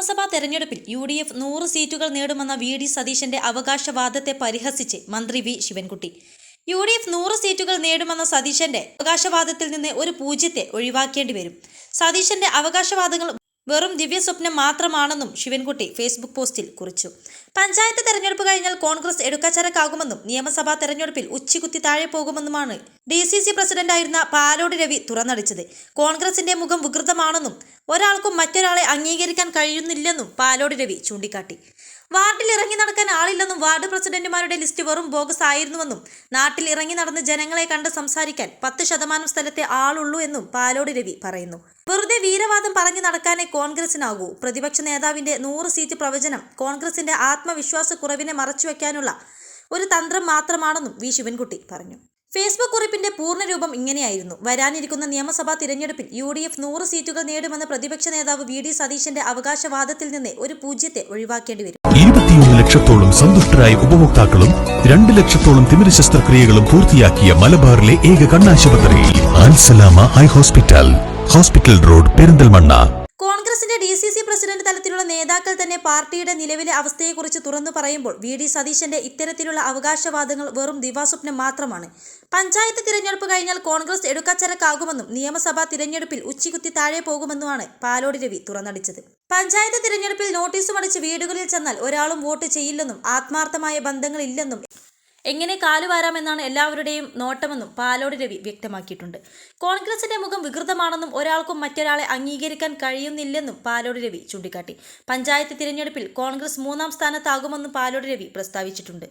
നിയമസഭാ തെരഞ്ഞെടുപ്പിൽ U D F നൂറ് സീറ്റുകൾ നേടുമെന്ന വി ഡി സതീശന്റെ അവകാശവാദത്തെ പരിഹസിച്ച് മന്ത്രി V Sivankutty. U D F നൂറ് സീറ്റുകൾ നേടുമെന്ന സതീശന്റെ അവകാശവാദത്തിൽ നിന്ന് ഒരു പൂജ്യത്തെ ഒഴിവാക്കേണ്ടി വരും. സതീശന്റെ അവകാശവാദങ്ങൾ വെറും ദിവ്യസ്വപ്നം മാത്രമാണെന്നും ശിവൻകുട്ടി ഫേസ്ബുക്ക് പോസ്റ്റിൽ കുറിച്ചു. പഞ്ചായത്ത് തെരഞ്ഞെടുപ്പ് കഴിഞ്ഞാൽ കോൺഗ്രസ് എടുക്കച്ചരക്കാകുമെന്നും നിയമസഭാ തെരഞ്ഞെടുപ്പിൽ ഉച്ചികുത്തി താഴെ പോകുമെന്നുമാണ് ഡി സി സി പ്രസിഡന്റായിരുന്ന പാലോട് രവി തുറന്നടിച്ചത്. കോൺഗ്രസിന്റെ മുഖം വികൃതമാണെന്നും ഒരാൾക്കും മറ്റൊരാളെ അംഗീകരിക്കാൻ കഴിയുന്നില്ലെന്നും പാലോട് രവി ചൂണ്ടിക്കാട്ടി. വാർഡിൽ ഇറങ്ങി നടക്കാൻ ആളില്ലെന്നും വാർഡ് പ്രസിഡന്റുമാരുടെ ലിസ്റ്റ് വെറും ബോഗസ് ആയിരുന്നുവെന്നും നാട്ടിൽ ഇറങ്ങി നടന്ന് ജനങ്ങളെ കണ്ട് സംസാരിക്കാൻ പത്ത് ശതമാനം സ്ഥലത്തെ ആളുള്ളൂ എന്നും പാലോട് രവി പറയുന്നു. വെറുതെ വീരവാദം പറഞ്ഞു നടക്കാനേ കോൺഗ്രസിനാകൂ. പ്രതിപക്ഷ നേതാവിന്റെ നൂറ് സീറ്റ് പ്രവചനം കോൺഗ്രസിന്റെ ആത്മവിശ്വാസക്കുറവിനെ മറച്ചുവെക്കാനുള്ള ഒരു തന്ത്രം മാത്രമാണെന്നും വി. ശിവൻകുട്ടി പറഞ്ഞു. ഫേസ്ബുക്ക് കുറിപ്പിന്റെ പൂർണരൂപം ഇങ്ങനെയായിരുന്നു. വരാനിരിക്കുന്ന നിയമസഭാ തിരഞ്ഞെടുപ്പിൽ യു ഡി എഫ് നൂറ് സീറ്റുകൾ നേടുമെന്ന പ്രതിപക്ഷ നേതാവ് വി ഡി സതീശന്റെ അവകാശവാദത്തിൽ നിന്ന് ഒരു പൂജ്യത്തെ ഒഴിവാക്കേണ്ടി വരും. ഇരുപത്തിയൊന്ന് ലക്ഷത്തോളം സന്തുഷ്ടരായ ഉപഭോക്താക്കളും രണ്ട് ലക്ഷത്തോളം തിമിര ശസ്ത്രക്രിയകളും പൂർത്തിയാക്കിയ മലബാറിലെ ഏക കണ്ണാശുപത്രി ഹോസ്പിറ്റൽ. Hospital road Perinthalmanna. നേതാക്കൾ തന്നെ പാർട്ടിയുടെ നിലവിലെ അവസ്ഥയെക്കുറിച്ച് തുറന്നു പറയുമ്പോൾ വി ഡി സതീശന്റെ ഇത്തരത്തിലുള്ള അവകാശവാദങ്ങൾ വെറും ദിവാസ്വപ്നം മാത്രമാണ്. പഞ്ചായത്ത് തിരഞ്ഞെടുപ്പ് കഴിഞ്ഞാൽ കോൺഗ്രസ് എടുക്കച്ചരക്കാകുമെന്നും നിയമസഭാ തിരഞ്ഞെടുപ്പിൽ ഉച്ചികുത്തി താഴെ പോകുമെന്നുമാണ് പാലോട് രവി തുറന്നടിച്ചത്. പഞ്ചായത്ത് തിരഞ്ഞെടുപ്പിൽ നോട്ടീസ് അടിച്ച് വീടുകളിൽ ചെന്നാൽ ഒരാളും വോട്ട് ചെയ്യില്ലെന്നും ആത്മാർത്ഥമായ ബന്ധങ്ങളില്ലെന്നും എങ്ങനെ കാലുവാരാമെന്നാണ് എല്ലാവരുടെയും നോട്ടമെന്നും പാലോട് രവി വ്യക്തമാക്കിയിട്ടുണ്ട്. കോൺഗ്രസിന്റെ മുഖം വികൃതമാണെന്നും ഒരാൾക്കും മറ്റൊരാളെ അംഗീകരിക്കാൻ കഴിയുന്നില്ലെന്നും പാലോട് രവി ചൂണ്ടിക്കാട്ടി. പഞ്ചായത്ത് തിരഞ്ഞെടുപ്പിൽ കോൺഗ്രസ് മൂന്നാം സ്ഥാനത്താകുമെന്നും പാലോട് രവി പ്രസ്താവിച്ചിട്ടുണ്ട്.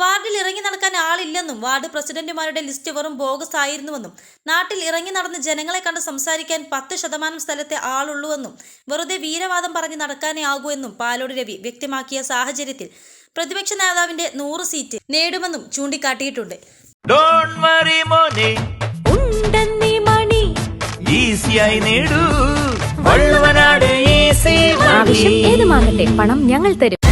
വാർഡിൽ ഇറങ്ങി നടക്കാൻ ആളില്ലെന്നും വാർഡ് പ്രസിഡന്റുമാരുടെ ലിസ്റ്റ് വെറും ബോഗസ് ആയിരുന്നുവെന്നും നാട്ടിൽ ഇറങ്ങി നടന്ന് ജനങ്ങളെ കണ്ട് സംസാരിക്കാൻ പത്ത് ശതമാനം സ്ഥലത്തെ ആളുള്ളൂവെന്നും വെറുതെ വീരവാദം പറഞ്ഞ് നടക്കാനേ ആകൂ എന്നും പാലോട് രവി വ്യക്തമാക്കിയ സാഹചര്യത്തിൽ പ്രതിപക്ഷ നേതാവിന്റെ നൂറ് സീറ്റ് നേടുമെന്നും ചൂണ്ടിക്കാട്ടിയിട്ടുണ്ട്. ഡോണ്ട് വറി മോനെ. ഉണ്ടെന്നീ മണി. ഈസിയായി നേടൂ. ഏതുമാകട്ടെ പണം ഞങ്ങൾ തരും.